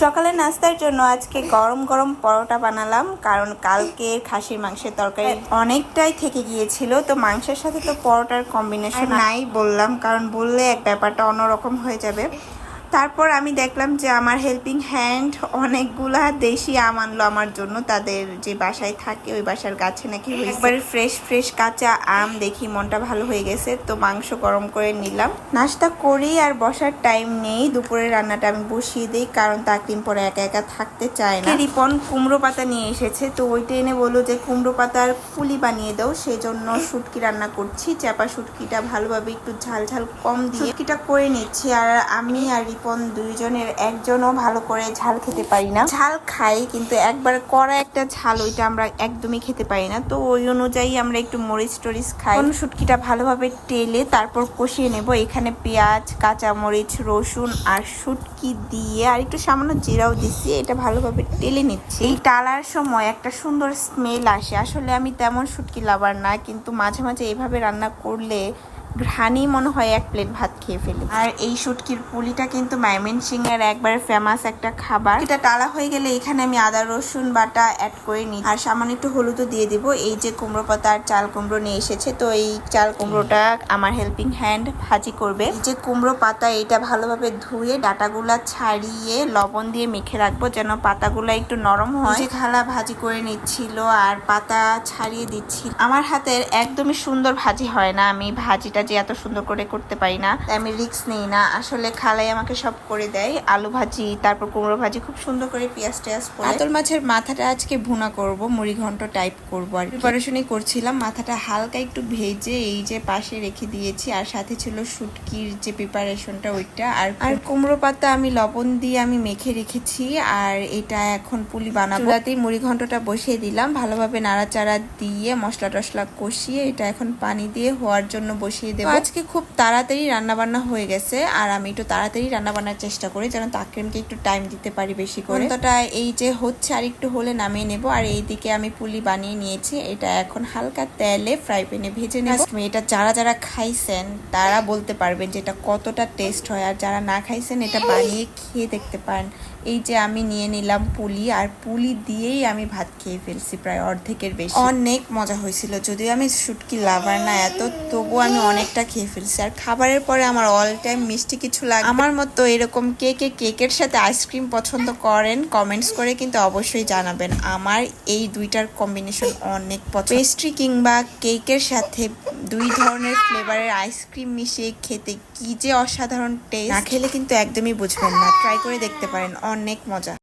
সকালে নাস্তার জন্য আজকে গরম গরম পরোটা বানালাম কারণ কালকে খাসির মাংসের তরকারি অনেকটাই থেকে গিয়েছিল তো মাংসের সাথে তো পরোটার কম্বিনেশন নাই বললাম কারণ বললে এক ব্যাপারটা অন্যরকম হয়ে যাবে। তারপর আমি দেখলাম যে আমার হেল্পিং হ্যান্ড অনেকগুলা দেশি আম আনলো আমার জন্য। তাদের যে বাসায় থাকে ওই বাসার গাছে নাকি একবারে ফ্রেশ ফ্রেশ কাঁচা আম দেখি মনটা ভালো হয়ে গেছে তো মাংস গরম করে নিলাম। নাস্তা করেই আর বসার টাইম নেই দুপুরের রান্নাটা আমি বসিয়ে দিই কারণ তাকদিন পরে একা একা থাকতে চায় না। রিপন কুমড়ো পাতা নিয়ে এসেছে তো ওইটা এনে বলল যে কুমড়ো পাতার পুলি বানিয়ে দাও সেই জন্য শুটকি রান্না করছি চাপা শুটকিটা ভালোভাবে একটু ঝাল ঝাল কম দিয়ে। শুটকিটা করে নিচ্ছি আর আমি আর রিপন দুইজনের একজনও ভালো করে ঝাল খেতে পারি না। ঝাল খাই, কিন্তু একবার করা একটা ঝাল ওইটা আমরা একদমই খেতে পারি না। তো ওই অনুযায়ী আমরা একটু মরিচ টরিচ খাই। কোন শুটকিটা ভালোভাবে টেলে তারপর কষিয়ে নেব। এখানে পেঁয়াজ কাঁচা মরিচ রসুন আর শুটকি দিয়ে আর একটু সামান্য জিরাও দিচ্ছি। এটা ভালোভাবে টেলে নিচ্ছি। এই টালার সময় একটা সুন্দর স্মেল আসে। আসলে আমি তেমন শুটকি লাভার না, কিন্তু মাঝে মাঝে এইভাবে রান্না করলে ঘ্রাণই মনে হয় এক প্লেট ভাত খেয়ে ফেলি আর এই শুটকির পুলিটা কিন্তু সিং এর একবার ফেমাস একটা খাবার। এটা টালা হয়ে গেলে এখানে আমি আদা, রসুন, বাটা অ্যাড করে নিই আর সামান্য একটু হলুদও দিয়ে দিব। এই যে কুমড়ো পাতা আর চাল কুমড়ো নিয়ে এসেছে, তো এই চাল কুমড়োটা আমার হেল্পিং হ্যান্ড ভাজি করবে। যে কুমড়ো পাতা, এটা ভালোভাবে ধুয়ে ডাটাগুলা ছাড়িয়ে লবণ দিয়ে মেখে রাখব, যেন পাতাগুলো একটু নরম হয়। যে খালা ভাজি করে নিচ্ছিল আর পাতা ছাড়িয়ে দিচ্ছি। আমার হাতের একদমই সুন্দর ভাজি হয় না। আমি ভাজিটা যে এত সুন্দর করে করতে পারি না আমি রিস্ক নেই না। আসলে খালাই আমাকে সব করে দেয়, আলু ভাজি, তারপর কুমড়ো ভাজি, খুব সুন্দর করে পেঁয়াজ টেয়াজ আতল মাছের মাথাটা আজকে ভুনা করব, মুড়ি ঘন্ট টাইপ করব। আর প্রিপারেশনই করছিলাম, মাথাটা হালকা একটু ভেজে এই যে পাশে রেখে দিয়েছি, আর সাথে ছিল শুটকির যে প্রিপারেশনটা ওইটা। আর আর কুমড়ো পাতা আমি লবণ দিয়ে আমি মেখে রেখেছি, আর এটা এখন পুলি বানাবো। রাতেই মুড়ি ঘন্টটা বসিয়ে দিলাম, ভালোভাবে নাড়াচাড়া দিয়ে মশলা টশলা কষিয়ে এটা এখন পানি দিয়ে হওয়ার জন্য বসিয়ে দেবো। আজকে খুব তাড়াতাড়ি রান্না বান্না হয়ে গেছে আর আমি একটু তাড়াতাড়ি রান্না বান্নার চেষ্টা করি যেন তাকরিমকে একটু টাইম দিতে পারি বেশি করে। অন্তটা এই যে হচ্ছে আর একটু হলে নামিয়ে নেব আর এইদিকে আমি পুলি বানিয়ে নিয়েছি এটা এখন হালকা তেলে ফ্রাই প্যানে ভেজে নেব। এটা যারা যারা খাইছেন তারা বলতে পারবেন যে এটা কতটা টেস্ট হয় আর যারা না খাইছেন এটা বানিয়ে খেয়ে দেখতে পারেন। এই যে আমি নিয়ে নিলাম পুলি আর পুলি দিয়েই আমি ভাত খেয়ে ফেলছি প্রায় অর্ধেকের বেশি। অনেক মজা হয়েছিল যদিও আমি শুটকি লাভার না এত তবু আমি অনেকটা খেয়ে ফেলছি। আর খাবারের পরে আমার অল টাইম মিষ্টি কিছু লাগে আমার মতো এরকম কে কে কেকের সাথে আইসক্রিম পছন্দ করেন কমেন্টস করে কিন্তু অবশ্যই জানাবেন। আমার এই দুইটার কম্বিনেশন অনেক পছন্দ। পেস্ট্রি কিংবা কেকের সাথে দুই ধরনের ফ্লেভারের আইসক্রিম মিশিয়ে খেতে কি যে অসাধারণ টেস্ট না খেলে কিন্তু একদমই বুঝবেন না। ট্রাই করে দেখতে পারেন। অনেক মজা।